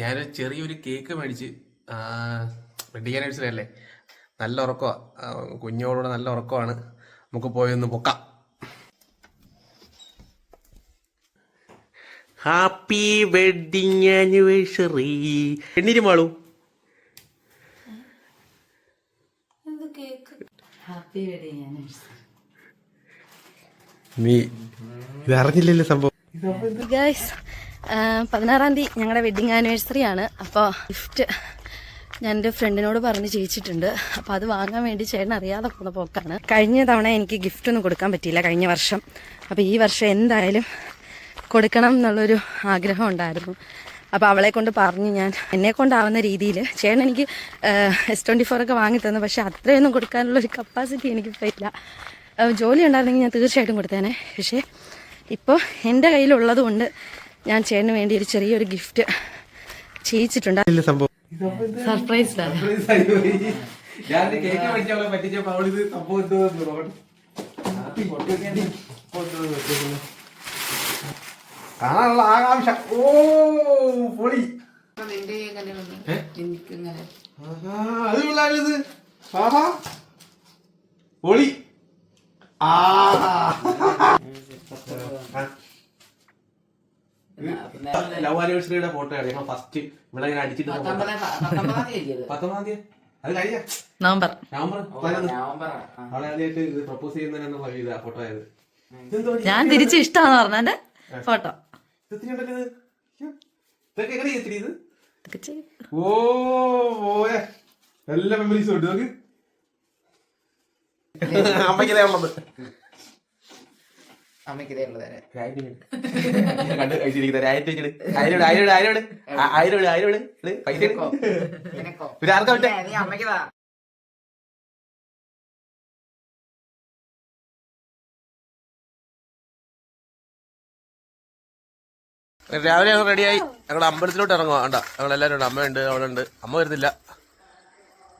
ഞാനൊരു ചെറിയൊരു കേക്ക് മേടിച്ച് വെഡിങ് ആനിവേഴ്സറി അല്ലേ? നല്ല ഉറക്കമാണ് കുഞ്ഞോളൂടെ നല്ല ഉറക്കമാണ് നമുക്ക് പോയി ഒന്ന് പൊക്കാം. ഹാപ്പി വെഡിങ് ആനിവേഴ്സറി എണ്ണീരും വാളൂ നീ ഇത് അറിഞ്ഞില്ലല്ലോ സംഭവം. ഗൈസ് പതിനാറാം തീയതി ഞങ്ങളുടെ വെഡിങ് ആനിവേഴ്സറി ആണ്. അപ്പോൾ ഗിഫ്റ്റ് ഞാൻ എന്റെ ഫ്രണ്ടിനോട് പറഞ്ഞ് ചേച്ചിട്ടുണ്ട് അപ്പോൾ അത് വാങ്ങാൻ വേണ്ടി ചേട്ടൻ അറിയാതെ പോകുന്ന പോക്കാണ്. കഴിഞ്ഞ തവണ എനിക്ക് ഗിഫ്റ്റ് ഒന്നും കൊടുക്കാൻ പറ്റിയില്ല കഴിഞ്ഞ വർഷം. അപ്പോൾ ഈ വർഷം എന്തായാലും കൊടുക്കണം എന്നുള്ളൊരു ആഗ്രഹം ഉണ്ടായിരുന്നു. അപ്പോൾ അവളെ കൊണ്ട് പറഞ്ഞ് ഞാൻ എന്നെ കൊണ്ടാവുന്ന രീതിയിൽ ചേട്ടൻ എനിക്ക് എസ് ട്വന്റി ഫോർ ഒക്കെ വാങ്ങി പക്ഷേ അത്രയൊന്നും കൊടുക്കാനുള്ളൊരു കപ്പാസിറ്റി എനിക്കിപ്പോൾ ഇല്ല. ജോലി ഉണ്ടായിരുന്നെങ്കിൽ ഞാൻ തീർച്ചയായിട്ടും കൊടുത്തേനെ. പക്ഷേ ഇപ്പോൾ എന്റെ കയ്യിലുള്ളത് കൊണ്ട് ഞാൻ ചേട്ടന് വേണ്ടി ഒരു ചെറിയൊരു ഗിഫ്റ്റ് ചെയ്യിച്ചിട്ടുണ്ട്. സർപ്രൈസ് കാണാനുള്ള ആകാംക്ഷ. ഓ പൊളി. അത് ആഹാ പൊളി. ആ ലവ് ആനിവേഴ്സറിയുടെ ഫോട്ടോ ആണ്. ഞങ്ങൾ ഫസ്റ്റ് ഇവിടെ ഇങ്ങനെ അടിച്ചിട്ട് പത്തൊമ്പതാം തീയതി അത് കഴിഞ്ഞ നവംബർ. നവംബർ? പതിനൊന്ന്. അവളെ ആദ്യമായിട്ട് ഇത് പ്രപ്പോസ് ചെയ്യുന്നതിനാണ് ഫോട്ടോ ആയത്. ഞാൻ തിരിച്ചു ഇഷ്ടമാന്ന് പറഞ്ഞ ഫോട്ടോ ഇത്. അയ്യോ. ഇതൊക്കെ എങ്ങനെ ചെയ്തിരി ഇത്? ഓ പോയ. എല്ലാ മെമ്മറീസും ഉണ്ട്. നോക്ക്. അമ്മയ്ക്കതേ ഉള്ളത്. അമ്മയ്ക്കിതേ ഉള്ളത് തരാം കണ്ട് കഴിച്ചിരിക്കുന്നത് ആയിരം വെച്ചിട്ട് ആയിരം ആയിരം ആയിരം ആയിരം ആയിരം പൈസ പിന്നെ ആർക്കാ രാവിലെ ഞങ്ങൾ റെഡിയായി. ഞങ്ങൾ അമ്പലത്തിലോട്ട് ഇറങ്ങുക വേണ്ട ഞങ്ങൾ എല്ലാവരും ഉണ്ട്. അമ്മയുണ്ട് അവളുണ്ട് അമ്മ വരുന്നില്ല.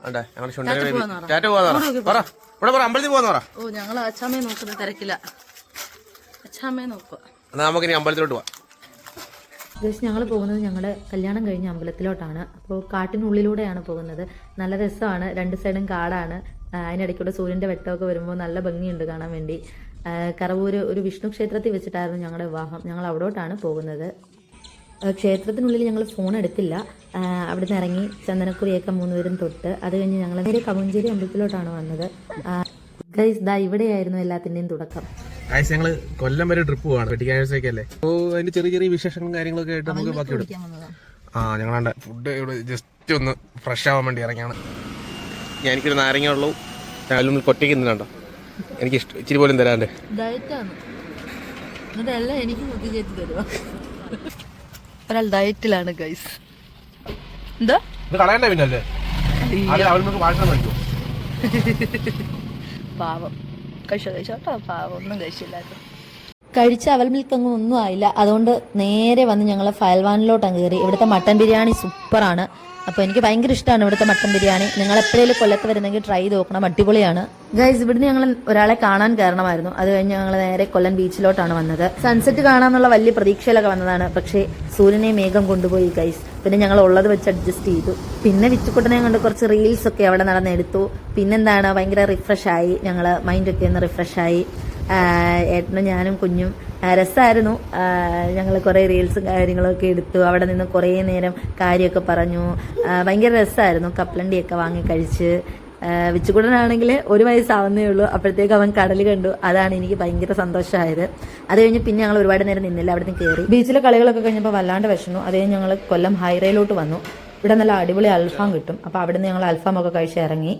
വേണ്ട ഞങ്ങൾ ചുണ്ടനെ ടാറ്റ പോവാന്ന് പറ. ഇവിടെ പറ അമ്പലത്തിൽ പോവാന്ന് പറ. ഓ ഞങ്ങൾ അച്ഛാമ്മയെ നോക്കുന്ന തിരക്കില്ല. അച്ഛാമ്മയെ നോക്കുക. എന്നാ നമുക്ക് ഇനി അമ്പലത്തിലോട്ട് പോവാം. ഞങ്ങൾ പോകുന്നത് ഞങ്ങളുടെ കല്യാണം കഴിഞ്ഞ അമ്പലത്തിലോട്ടാണ്. അപ്പോൾ കാട്ടിനുള്ളിലൂടെയാണ് പോകുന്നത്. നല്ല രസമാണ്. രണ്ട് സൈഡും കാടാണ്. അതിനിടയ്ക്കൂടെ സൂര്യന്റെ വെട്ടമൊക്കെ വരുമ്പോൾ നല്ല ഭംഗിയുണ്ട് കാണാൻ വേണ്ടി. കറവൂര് ഒരു വിഷ്ണു ക്ഷേത്രത്തിൽ വെച്ചിട്ടായിരുന്നു ഞങ്ങളുടെ വിവാഹം. ഞങ്ങൾ അവിടോട്ടാണ് പോകുന്നത്. ക്ഷേത്രത്തിനുള്ളിൽ ഞങ്ങൾ ഫോൺ എടുത്തില്ല. അവിടെ അവിടുന്ന് ഇറങ്ങി ചന്ദനക്കുറിയൊക്കെ മൂന്നുപേരും തൊട്ട്. അത് കഴിഞ്ഞ് ഞങ്ങൾ നേരെ കവഞ്ചേരി അമ്പലത്തിലോട്ടാണ് വന്നത്. ഗൈസ് ദാ ഇവിടെയായിരുന്നു എല്ലാത്തിന്റെയും തുടക്കം. ഗൈസ് ഞങ്ങൾ കൊല്ലം വരെ ട്രിപ്പ് പോവാണ്. വെട്ടിക്കാഴ്ചയൊക്കെ അല്ലേ ഓ അതിന്റെ ചെറിയ ചെറിയ വിശേഷങ്ങളും കാര്യങ്ങളൊക്കെ ആയിട്ട് നമുക്ക് ബാക്കി വിടും. ആ ഞങ്ങളാണ്ട് ഫുഡ് ഇവിടെ ജസ്റ്റ് ഒന്ന് ഫ്രഷ് ആവാൻ വേണ്ടി ഇറങ്ങിയാണ്. ഞാൻ എനിക്കൊരു നാരങ്ങ ഉള്ളൂ. രാവിലെ കൊറ്റയ്ക്ക് എന്തിനാണ്ടോ എനിക്ക് ഇഷ്ടം ഇച്ചിരി പോലും തരാണ്ട്. ഒരാൾ ഡയറ്റിലാണ് ഗൈസ് എന്താ? കളയണ്ട പിന്നല്ലേ വാഴ മേടിക്കും പാവം. കഴിച്ചോ കഴിച്ചോട്ടോ പാവം. ഒന്നും കഴിച്ചില്ലായിരുന്നു കഴിച്ച അവൽ മിൽക്ക് അങ്ങ് ഒന്നും ആയില്ല. അതുകൊണ്ട് നേരെ വന്ന് ഞങ്ങൾ ഫയൽവാനിലോട്ടാണ് കയറി. ഇവിടുത്തെ മട്ടൻ ബിരിയാണി സൂപ്പറാണ്. അപ്പോൾ എനിക്ക് ഭയങ്കര ഇഷ്ടമാണ് ഇവിടുത്തെ മട്ടൻ ബിരിയാണി. നിങ്ങൾ എപ്പോഴേലും കൊല്ലത്ത് വരുന്നെങ്കിൽ ട്രൈ ചെയ്ത് നോക്കണം. അടിപൊളിയാണ്. ഗൈസ് ഇവിടുന്ന് ഞങ്ങൾ ഒരാളെ കാണാൻ കാരണമായിരുന്നു അത് കഴിഞ്ഞ് ഞങ്ങൾ നേരെ കൊല്ലം ബീച്ചിലോട്ടാണ് വന്നത്. സൺസെറ്റ് കാണാമെന്നുള്ള വലിയ പ്രതീക്ഷയിലൊക്കെ വന്നതാണ്. പക്ഷേ സൂര്യനെ മേഘം കൊണ്ടുപോയി ഗൈസ് പിന്നെ ഞങ്ങൾ ഉള്ളത് വെച്ച് അഡ്ജസ്റ്റ് ചെയ്തു. പിന്നെ വിച്ചുക്കുട്ടനെ കൊണ്ട് കുറച്ച് റീൽസ് ഒക്കെ അവിടെ നടന്നെടുത്തു. പിന്നെന്താണ് ഭയങ്കര റിഫ്രഷ് ആയി. ഞങ്ങൾ മൈൻഡൊക്കെ ഒന്ന് റിഫ്രഷ് ആയി. ആഹ് ഏട്ടനും ഞാനും കുഞ്ഞും. രസമായിരുന്നു ഞങ്ങൾ കുറേ റീൽസും കാര്യങ്ങളൊക്കെ എടുത്തു. അവിടെ നിന്ന് കുറേ നേരം കാര്യമൊക്കെ പറഞ്ഞു. ഭയങ്കര രസമായിരുന്നു കപ്പലണ്ടിയൊക്കെ വാങ്ങി കഴിച്ച്. വിച്ചുകുടനാണെങ്കിൽ ഒരു വയസ്സാവുന്നേ ഉള്ളൂ. അപ്പോഴത്തേക്ക് അവൻ കടൽ കണ്ടു. അതാണ് എനിക്ക് ഭയങ്കര സന്തോഷമായത്. അത് കഴിഞ്ഞ് പിന്നെ ഞങ്ങൾ ഒരുപാട് നേരം നിന്നില്ല. അവിടെ നിന്ന് കയറി ബീച്ചിലെ കളികളൊക്കെ കഴിഞ്ഞപ്പോൾ വല്ലാണ്ട് വിഷമു. അത് കഴിഞ്ഞ് ഞങ്ങൾ കൊല്ലം ഹൈറയിലോട്ട് വന്നു. ഇവിടെ നല്ല അടിപൊളി അൽഫാം കിട്ടും. അപ്പോൾ അവിടെ നിന്ന് ഞങ്ങൾ അൽഫാം ഒക്കെ കഴിച്ച് ഇറങ്ങി.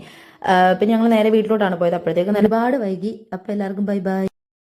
പിന്നെ ഞങ്ങൾ നേരെ വീട്ടിലോട്ടാണ് പോയത്. അപ്പോഴത്തേക്ക് ഒരുപാട് വൈകി. അപ്പോൾ എല്ലാവർക്കും ബൈ ബൈ